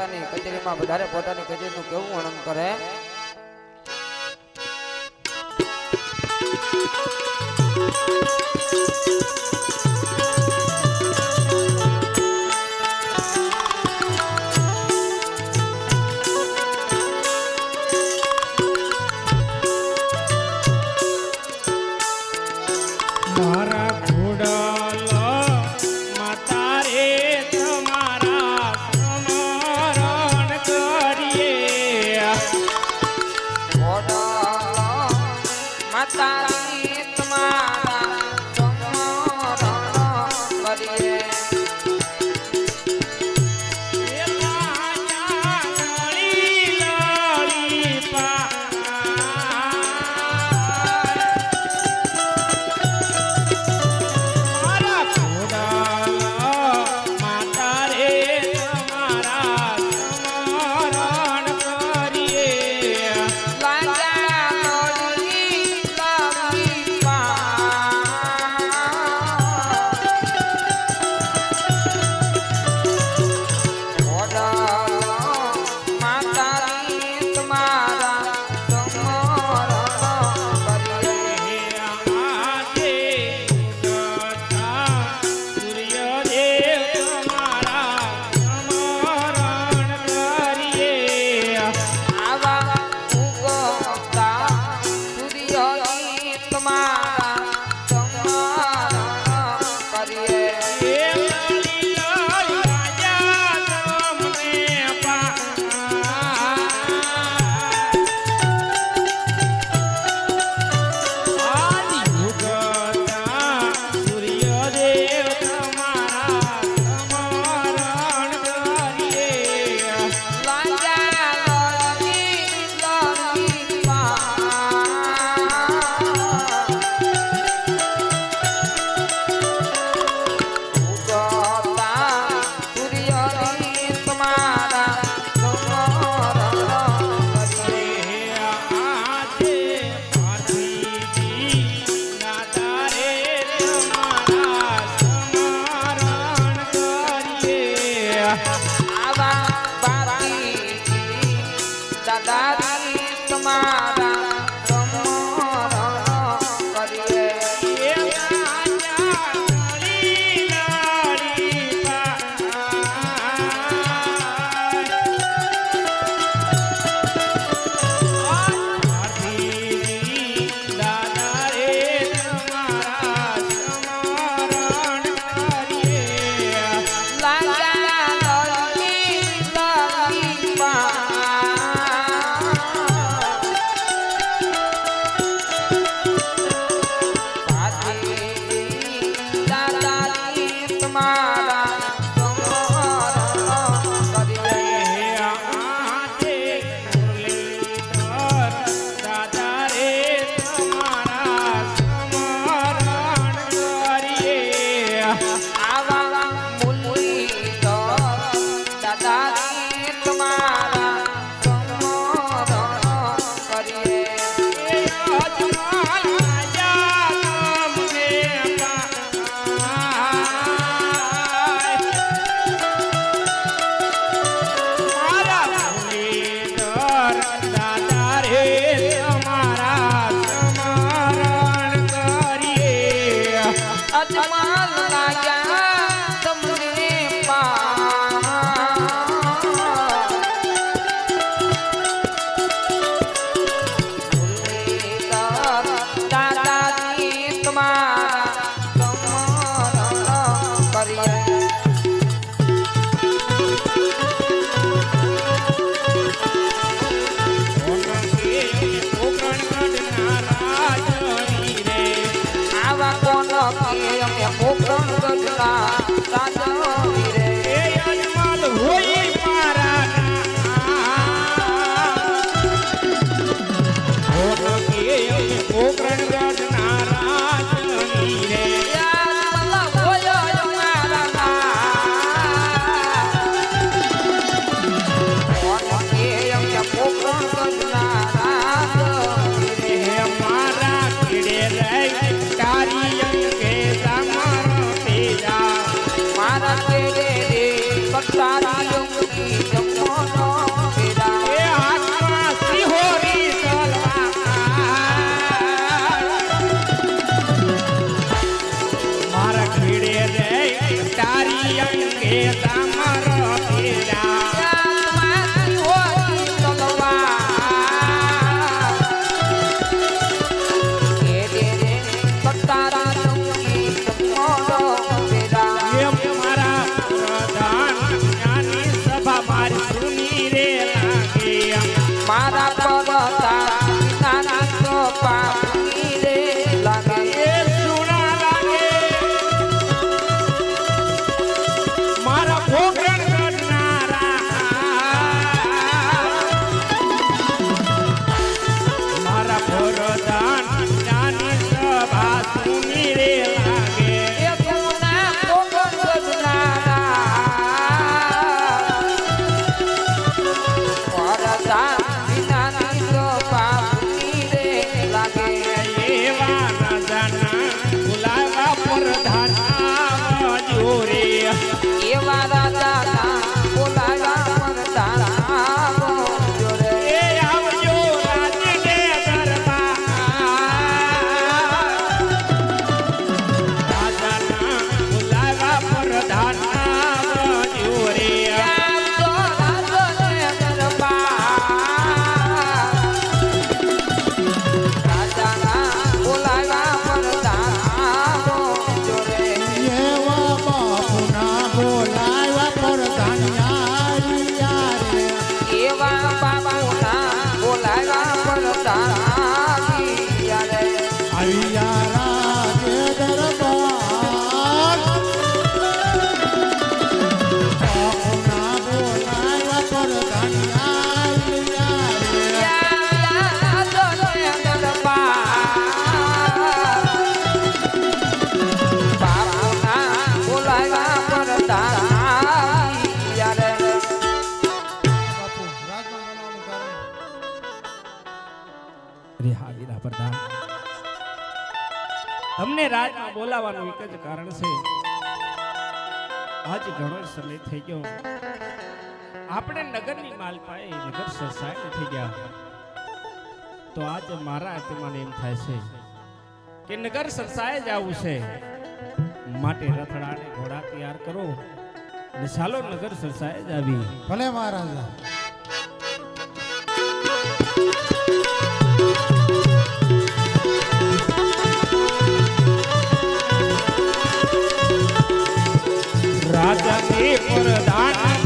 પોતાની કચેરીમાં વધારે પોતાની કચેરીનું કેવું વર્ણન કરે માતા Yeah, મને રાજમાં બોલાવવાનું એક જ કારણ છે. આજ ઘણો સમય થઈ ગયો. આપણે નગરની માલ માલપાએ નગર સરસાઈ થઈ ગયા. તો આજ મારા આત્માને એમ થાય છે કે નગર સરસાએ આવું છે. માટે રથડા ને ઘોડા તૈયાર કરો ને ચાલો નગર સરસાએ આવી ભલે મહારાજા. સાધની પરદાન